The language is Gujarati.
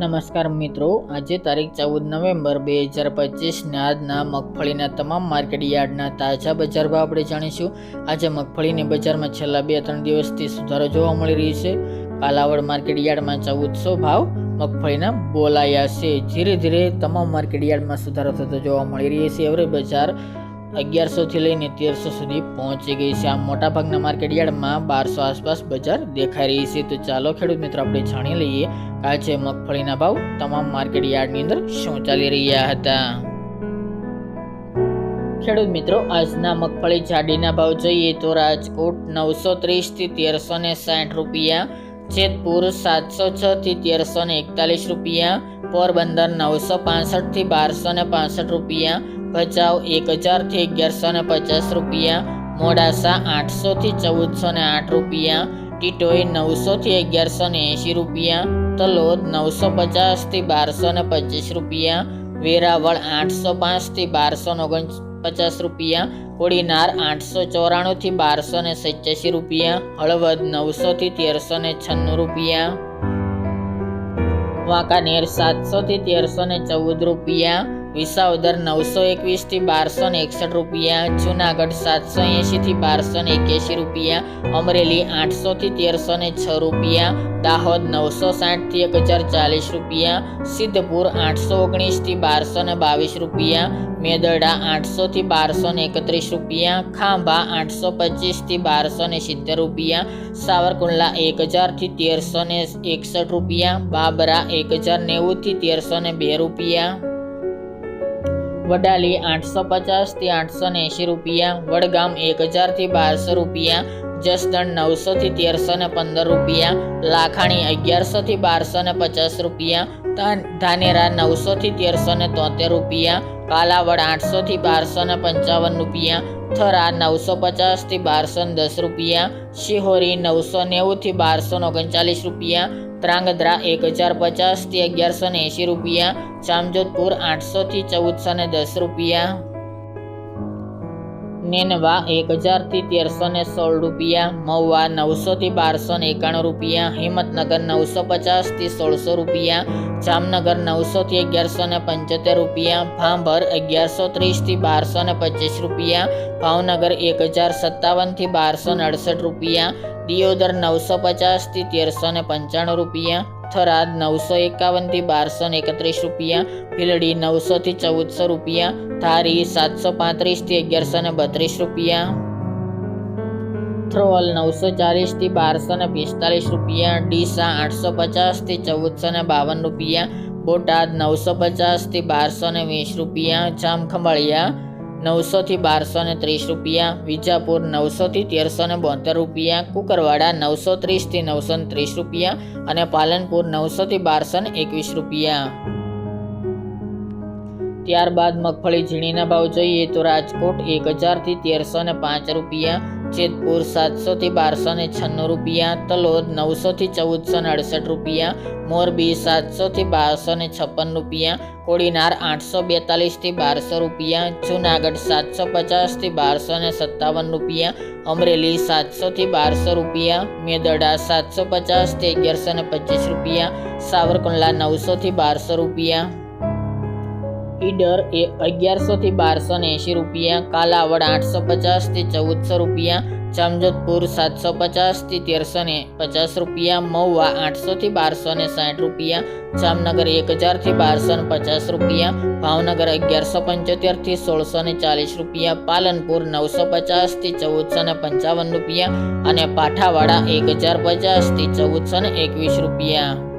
નમસ્કાર મિત્રો, આજે તારીખ ચૌદ નવેમ્બર બે હજાર પચીસના આજના મગફળીના તમામ માર્કેટ યાર્ડના તાજા બજાર ભાવ આપણે જાણીશું. આજે મગફળીની બજારમાં છેલ્લા બે ત્રણ દિવસથી સુધારો જોવા મળી રહ્યો છે. કાલાવડ માર્કેટ યાર્ડમાં ચૌદસો ભાવ, મગફળીના બોલાયા છે. ધીરે ધીરે તમામ માર્કેટ યાર્ડમાં સુધારો થતો જોવા મળી રહ્યો છે. એવરેજ બજાર અગિયારસોથી લઈને તેરસો સુધી પહોંચી ગઈ છે. આ મોટાભાગના માર્કેટ યાર્ડમાં બારસો આસપાસ બજાર દેખાઈ રહી છે. તો ચાલો ખેડૂત મિત્રો, આપણે જાણી લઈએ આજે મગફળીના ભાવ તમામ માર્કેટ યાર્ડની અંદર શું ચાલી રહ્યા હતા. ખેડૂત મિત્રો, આજના મગફળી જાડીના ભાવ જોઈએ તો રાજકોટ નવસો ત્રીસથી તેરસો ને સાઠ રૂપિયા, જેતપુર સાતસો છ થી તેરસો ને એકતાલીસ રૂપિયા, પોરબંદર નવસો પાસઠથી બારસો ને પાસઠ રૂપિયા ભચાઉ એક હજારથી અગિયારસો ને પચાસ રૂપિયા. મોડાસા આઠસોથી ચૌદસો ને આઠ રૂપિયા. ટીટોઈ નવસોથી અગિયારસો ને એંશી રૂપિયા. તલોદ નવસો પચાસથી બારસો ને પચીસ રૂપિયા. વેરાવળ આઠસો પાંચથી બારસો ઓગણ પચાસ રૂપિયા. કોડીનાર આઠસો ચોરાણુંથી બારસો ને સત્યાસી રૂપિયા. હળવદ નવસોથી તેરસો ને છન્નું રૂપિયા. વાંકાનેર સાતસોથી તેરસો ને ચૌદ રૂપિયા. વિસાવદર નવસો એકવીસથી બારસો ને એકસઠ રૂપિયા, જુનાગઢ સાતસો એંશીથી બારસો ને એક્યાસી રૂપિયા, અમરેલી આઠસોથી તેરસો ને છ રૂપિયા, દાહોદ નવસો સાઠથી એક હજાર ચાલીસ રૂપિયા, સિદ્ધપુર આઠસો ઓગણીસથી બારસો ને બાવીસ રૂપિયા, મેદરડા આઠસોથી બારસો ને એકત્રીસ રૂપિયા, ખાંભા આઠસો પચીસથી બારસો ને સિત્તેર રૂપિયા, સાવરકુંડલા એક હજારથી તેરસો ને એકસઠ રૂપિયા, બાબરા એક હજાર નેવુંથી તેરસો ને બે રૂપિયા. વડાલી આઠસો પચાસથી આઠસો ને એંશી રૂપિયા, વડગામ એક હજારથી બારસો રૂપિયા, જસદણ નવસોથી તેરસો ને પંદર રૂપિયા, લાખાણી અગિયારસોથી બારસો ને પચાસ રૂપિયા, ધાન- ધાનેરા નવસોથી તેરસો ને તોતેર રૂપિયા, કાલાવડ આઠસોથી બારસો ને પંચાવન રૂપિયા, થરા નવસો પચાસથી બારસો ને દસ રૂપિયા, શિહોરી નવસો નેવુંથી બારસો ઓગણચાલીસ રૂપિયા ત્રાંગધ્રા એક હજાર પચાસથી અગિયારસો ને એંશી રૂપિયા, જામજોધપુર આઠસોથી ચૌદસો ને દસ રૂપિયા. નેનવા એક હજારથી તેરસો ને સોળ રૂપિયા, મહુવા નવસોથી બારસો ને એકાણું રૂપિયા, હિંમતનગર નવસો પચાસથી સોળસો રૂપિયા, જામનગર નવસોથી અગિયારસો ને પંચોતેર રૂપિયા, ભાંભર અગિયારસો ત્રીસથી બારસો ને પચીસ રૂપિયા, ભાવનગર એક હજાર સત્તાવનથી બારસો ને અડસઠ રૂપિયા દિયોદર નવસો પચાસથી તેરસો ને પંચાણું રૂપિયા, થરાદ નવસો એકાવનથી બારસો ને એકત્રીસ રૂપિયા, ભીલડી નવસોથી ચૌદસો રૂપિયા, ધારી સાતસો પાંત્રીસથી અગિયારસો ને બત્રીસ રૂપિયા. થ્રોલ નવસો ચાલીસથી બારસો ને પિસ્તાલીસ રૂપિયા, ડીસા આઠસો પચાસથી ચૌદસો ને બાવન રૂપિયા, બોટાદ નવસો પચાસથી બારસો ને વીસ રૂપિયા, જામખંભાળિયા નવસોથી બારસો ને ત્રીસ રૂપિયા, વિજાપુર નવસોથી તેરસો ને બોતેર રૂપિયા, કુકરવાડા નવસો ત્રીસથી નવસો ને ત્રીસ રૂપિયા અને પાલનપુર નવસોથી બારસો ને એકવીસ રૂપિયા. ત્યારબાદ મગફળી ઝીણીના ભાવ જોઈએ તો રાજકોટ એક હજારથી તેરસો ને પાંચ રૂપિયા જેતપુર સાતસોથી બારસો ને છન્નું રૂપિયા, તલોદ નવસોથી ચૌદસો ને અડસઠ રૂપિયા, મોરબી સાતસોથી બારસો ને છપ્પન રૂપિયા, કોડીનાર આઠસો બેતાલીસથી બારસો રૂપિયા, જુનાગઢ સાતસો પચાસથી બારસો ને સત્તાવન રૂપિયા, અમરેલી સાતસોથી બારસો રૂપિયા, મેદડા સાતસો પચાસથી અગિયારસો ને પચીસ રૂપિયા, સાવરકુંડલા નવસોથી બારસો રૂપિયા ઈડર એ અગિયારસોથી બારસો ને એંશી રૂપિયા, કાલાવડ આઠસો પચાસથી ચૌદસો રૂપિયા, જામજોધપુર સાતસો પચાસથી તેરસો ને પચાસ રૂપિયા, મહુવા આઠસોથી બારસો ને સાઠ રૂપિયા, જામનગર એક હજારથી બારસો ને પચાસ રૂપિયા, ભાવનગર અગિયારસો પંચોતેરથી સોળસો ને ચાલીસ રૂપિયા, પાલનપુર નવસો પચાસથી ચૌદસો ને પંચાવન રૂપિયા અને પાઠાવાડા એક હજાર પચાસથી ચૌદસો ને એકવીસ રૂપિયા.